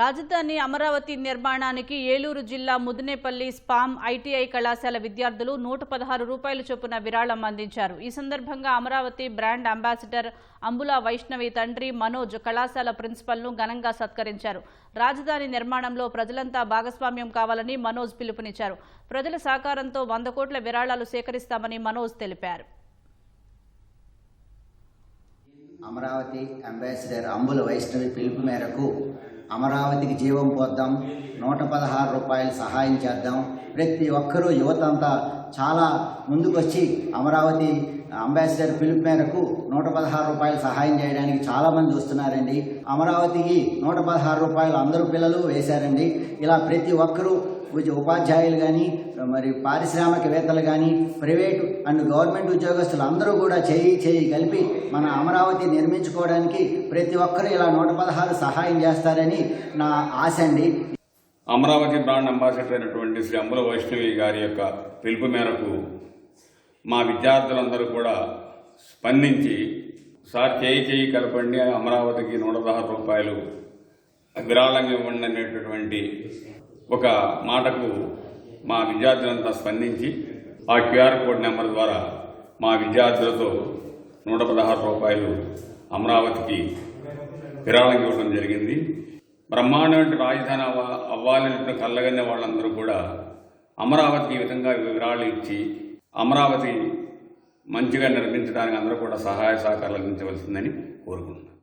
రాజధాని అమరావతి నిర్మాణానికి ఏలూరు జిల్లా ముదినేపల్లి స్పామ్ ఐటీఐ కళాశాల విద్యార్థులు నూట పదహారు రూపాయల చొప్పున విరాళం అందించారు. ఈ సందర్భంగా అమరావతి బ్రాండ్ అంబాసిడర్ అంబులా వైష్ణవి తండ్రి మనోజ్ కళాశాల ప్రిన్సిపల్ను ఘనంగా సత్కరించారు. రాజధాని నిర్మాణంలో ప్రజలంతా భాగస్వామ్యం కావాలని మనోజ్ పిలుపునిచ్చారు. ప్రజల సహకారంతో వంద కోట్ల విరాళాలు సేకరిస్తామని మనోజ్ తెలిపారు. అమరావతి అంబాసిడర్ అంబుల వైష్ణవి పిలుపు మేరకు అమరావతికి జీవం పోద్దాం. నూట పదహారు రూపాయలు సహాయం చేద్దాం. ప్రతి ఒక్కరూ యువత అంతా చాలా ముందుకొచ్చి అమరావతి అంబాసిడర్ పిలుపు మేరకు నూట పదహారు రూపాయలు సహాయం చేయడానికి చాలామంది వస్తున్నారండి. అమరావతికి నూట పదహారు రూపాయలు అందరూ పిల్లలు వేశారండి. ఇలా ప్రతి ఒక్కరూ ఉపాధ్యాయులు కానీ మరి పారిశ్రామికవేత్తలు కానీ ప్రైవేటు అండ్ గవర్నమెంట్ ఉద్యోగస్తులు అందరూ కూడా చేయి చేయి కలిపి మన అమరావతి నిర్మించుకోవడానికి ప్రతి ఒక్కరూ ఇలా నూట పదహారు సహాయం చేస్తారని నా ఆశ అండి. అమరావతి బ్రాండ్ అంబాసిడర్ అయినటువంటి శ్రీ అంబుల వైష్ణవి గారి యొక్క పిలుపు మేరకు మా విద్యార్థులందరూ కూడా స్పందించి సార్ చేయి చేయి కలపండి అమరావతికి నూట పదహారు రూపాయలు విరాళంగా ఇవ్వండి అనేటటువంటి ఒక మాటకు మా విద్యార్థులంతా స్పందించి ఆ క్యూఆర్ కోడ్ నెంబర్ ద్వారా మా విద్యార్థులతో నూట పదహారు రూపాయలు అమరావతికి విరాళం ఇవ్వడం జరిగింది. బ్రహ్మాండమైన రాజధాని అవ్వ అవ్వాలని కళ్ళగన్న వాళ్ళందరూ కూడా అమరావతికి ఈ విధంగా వివరాలు ఇచ్చి అమరావతి మంచిగా నిర్మించడానికి అందరూ కూడా సహాయ సహకారాలు అందించవలసిందని కోరుకుంటున్నాను.